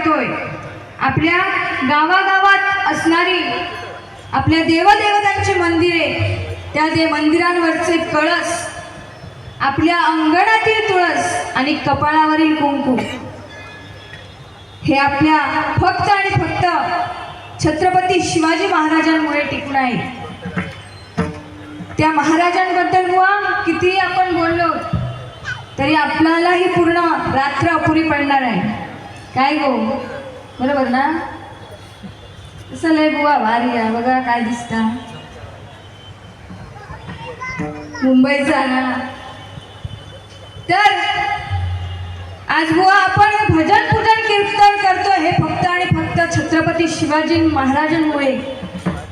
करतोय. आपल्या गावागावात असणारी आपल्या देवदेवतांची मंदिरे त्या दे मंदिरांवरचे कळस आपल्या अंगणातील तुळस आणि कपाळावरील कुंकू हे आपल्या फक्त आणि फक्त छत्रपती शिवाजी महाराजांमुळे टिकून आहे. त्या महाराजांबद्दल बुवा कितीही आपण बोललो तरी आपल्यालाही पूर्ण रात्र अपुरी पडणार आहे. काय गो? बरोबर ना? कसं लय बुवा भारी आहे. बघा काय दिसता. मुंबईचा ना. तर आज बुवा आपण भजन पूजन कीर्तन करतो हे फक्त आणि फक्त छत्रपती शिवाजी महाराजांमुळे.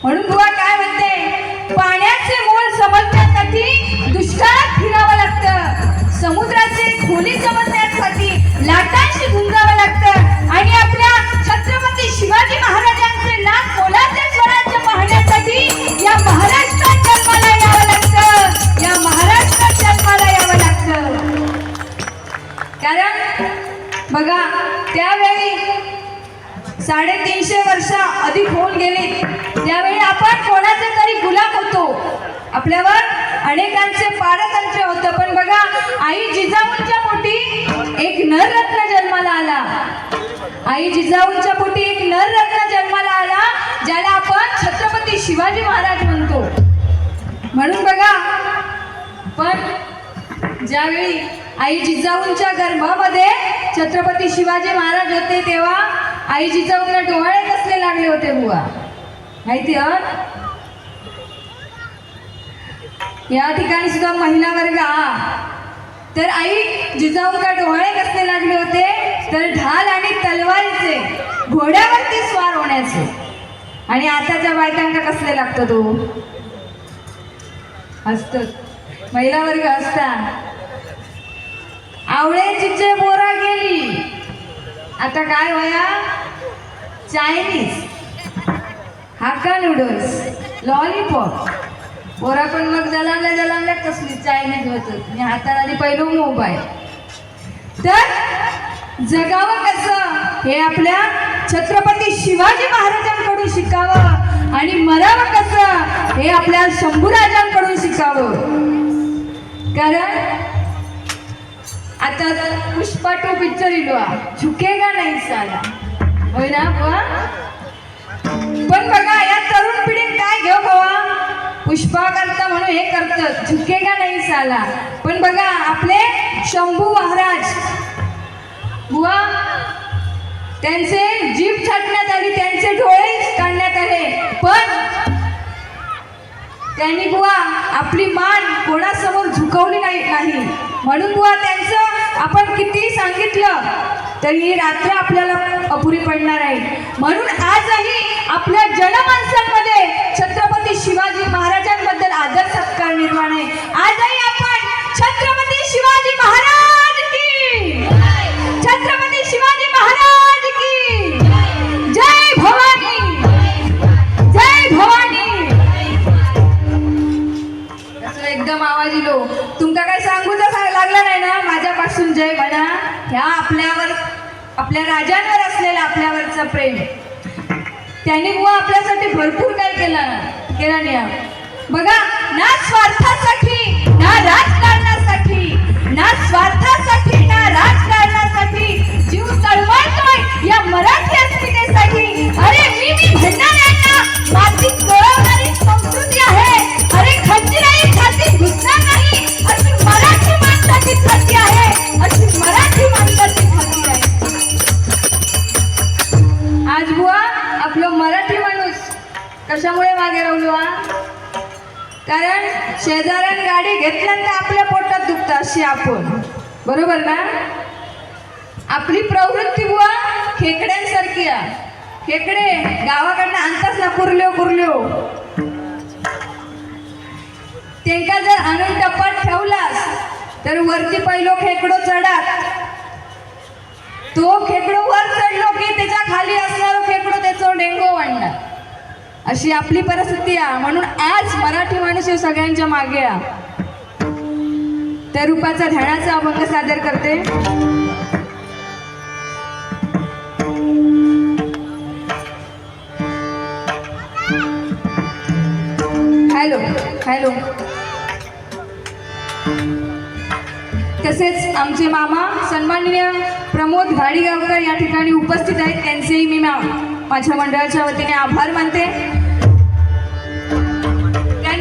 म्हणून बुवा काय म्हणते? पाण्याचे मोल समजण्यासाठी दुष्काळात फिरावं समुद्राचे खोली समजण्यासाठी लाटांशी गुंजावं लागतं. आणि आपल्या छत्रपती शिवाजी महाराजांचे नाक मोलाचे स्वराज्य पाहण्यासाठी या महाराष्ट्रात जन्माला यावं लागतं. या महाराष्ट्रात जन्माला यावं लागतं. कारण बघा त्यावेळी साडेतीनशे वर्ष अधिक होऊन गेले. त्यावेळी आपण कोणाचे तरी गुलाब होतो. आपल्यावर अनेकांचे पारतंत्र्य होतं. पण बघा आई जिजाऊंच्या पोटी एक नररत्न जन्माला आला. आई जिजाऊंच्या पोटी एक नररत्न जन्माला आला ज्याला आपण छत्रपती शिवाजी महाराज म्हणतो. म्हणून बघा पण ज्यावेळी आई जिजाऊंच्या गर्भामध्ये छत्रपती शिवाजी महाराज होते तेव्हा आई जिजाऊंना डोहाळे कसले लागले होते बुवा? माहिती आहे? या ठिकाणी सुद्धा महिला वर्ग तर आई जिजाऊंना डोहाळे कसले लागले होते? तर ढाल आणि तलवारीचे घोड्यावरती स्वार होण्याचे. आणि आताच्या बायकांना कसले लागतं तो? असत महिला वर्ग असता. आवळ्याची जे बोरा गेली. आता काय होया? चायनीज हाका नूडल्स लॉलीपॉप पोरा पण मग जलामल्या जलामल्या कसली चायनीज होत? मी हाताला आधी पहिलं मोबाईल तर जगावं कसं? हे आपल्या छत्रपती शिवाजी महाराजांकडून शिकावं. आणि मरावं कसं? हे आपल्या शंभूराजांकडून शिकावं. कारण आता पुष्पा टू पिक्चर इलो झुकेगा नाही साला. होय ना बुवा? पण बघा या तरुण पिढीत काय घेऊ बाबा पुष्पा करता म्हणून हे करतात. झुकेगा नाही साला. पण बघा आपले शंभू महाराज. बुवा त्यांचे जीभ छाटण्यात आली त्यांचे डोळे काढण्यात आले. पण त्यांनी बुवा आपली मान कोणासमोर झुकवली नाही नाही. म्हणून बुवा त्यांचं आपण किती सांगितलं तरी ही रात्र आपल्याला अपुरी पडणार आहे. म्हणून आजही आपल्या जनमानसांमध्ये छत्रपती शिवाजी महाराजांबद्दल आदर सत्कार निर्माण आहे. आजही प्रेम. त्यांनी बुवा आपल्यासाठी भरपूर काय केला केला निया बघा ना स्वार्थासाठी ना राजकारणासाठी ना स्वार्थासाठी ना राजकारणासाठी जीव तळमळतोय या मराठी अस्मितेसाठी. अरे मी मी म्हणणाऱ्यांना मातीत गळवणारी संस्कृती आहे. अरे खंजीराई छातीत घुसणार नाही. अशी मराठी माणसाची छाती आहे. अशी मराठी माणसाची छाती आहे. आज बुवा आपलं मराठी माणूस. कशामुळे मागे राहिलो हा? कारण शेजाऱ्यान गाडी घेतल्यानंतर आपल्या पोटात दुखतं अशी आपण. बरोबर ना? आपली प्रवृत्ती बुवा खेकड्यांसारखी आहे. खेकडे गावाकडनं आणताच ना कुरल्यो कुरल्यो. त्यांका जर आणून टप्पात ठेवलास तर वरती पहिलो खेकडो चढात. तो खेकडो वर चढलो अशी आपली परिस्थिती आहे. म्हणून आज मराठी माणूस सगळ्यांच्या मागे या. त्या रूपाचा ध्यानाचा अभंग सादर करते. Hello hello. तसेच आमचे मामा सन्माननीय प्रमोद घाडीगावकर या ठिकाणी उपस्थित आहेत. त्यांचेही मी माझ्या मंडळाच्या वतीने आभार मानते.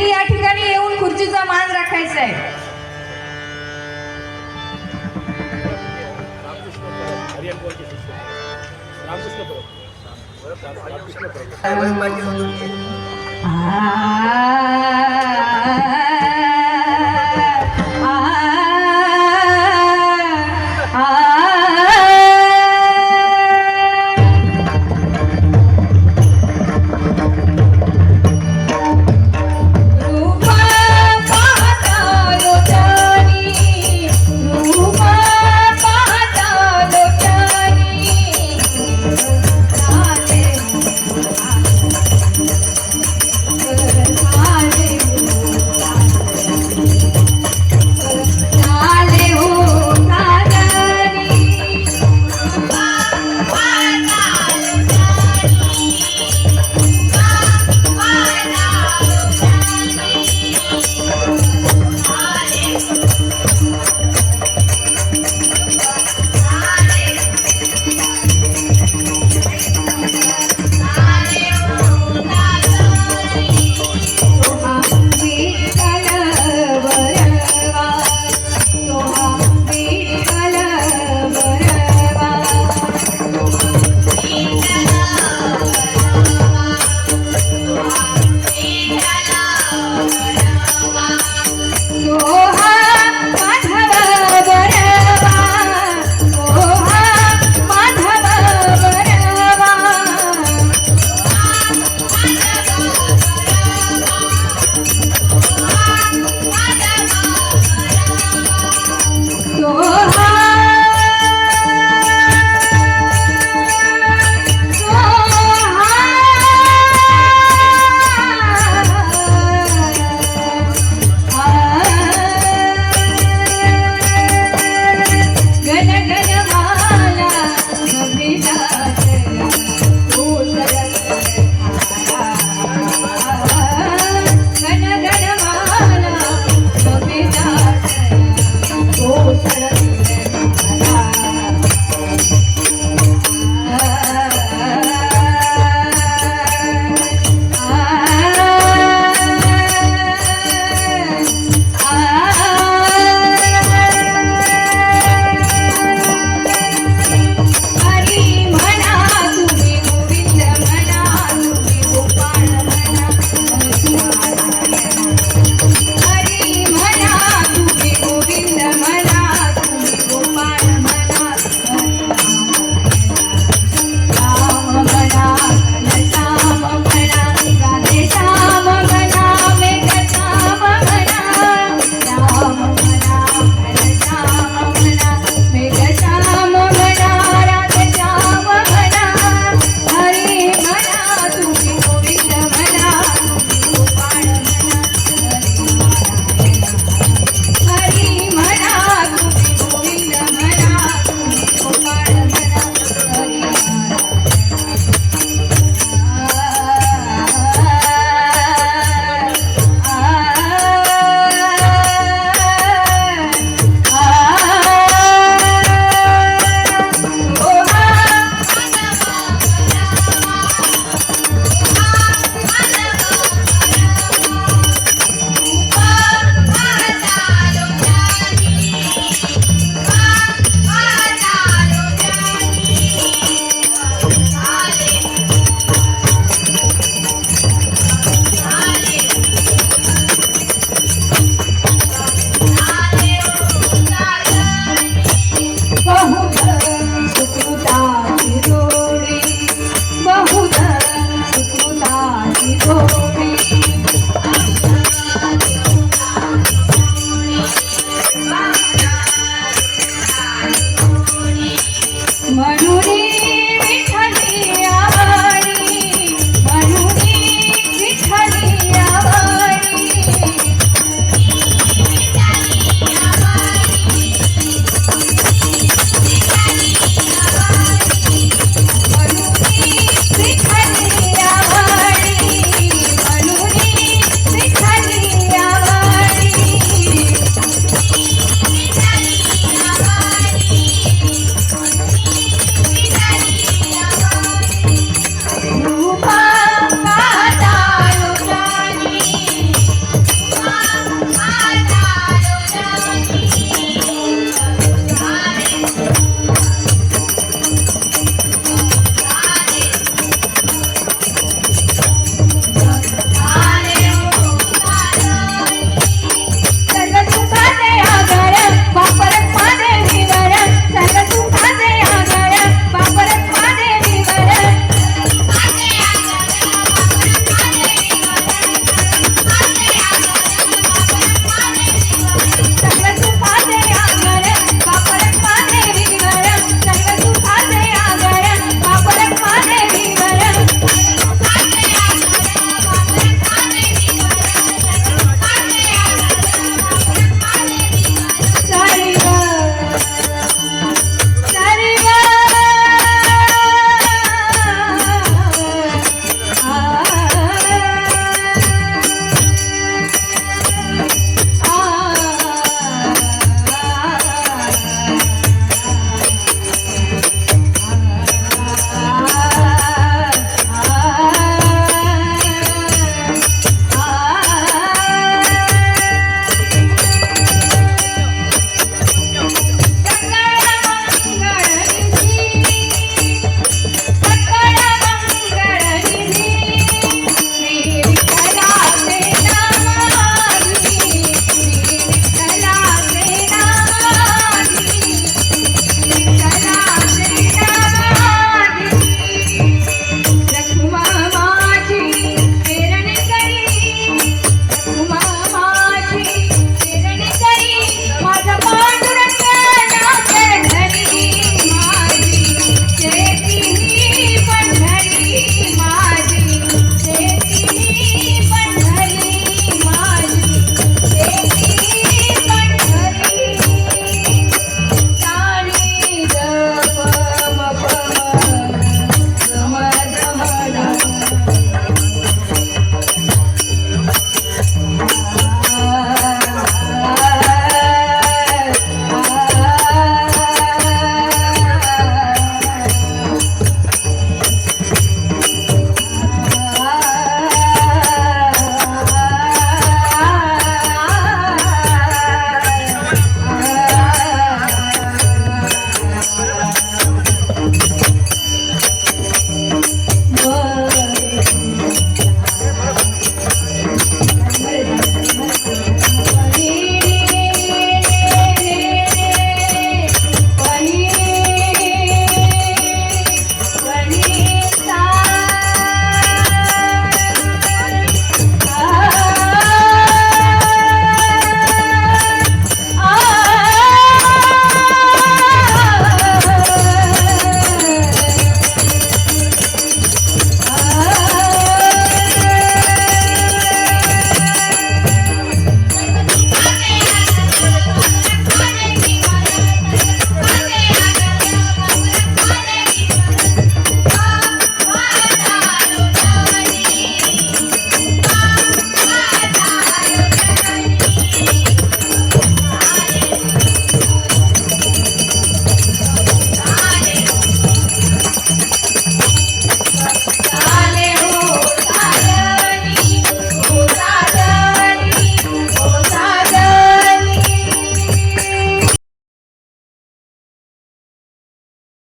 त्यांनी या ठिकाणी येऊन खुर्चीचा मान राखायचा आहे. आ.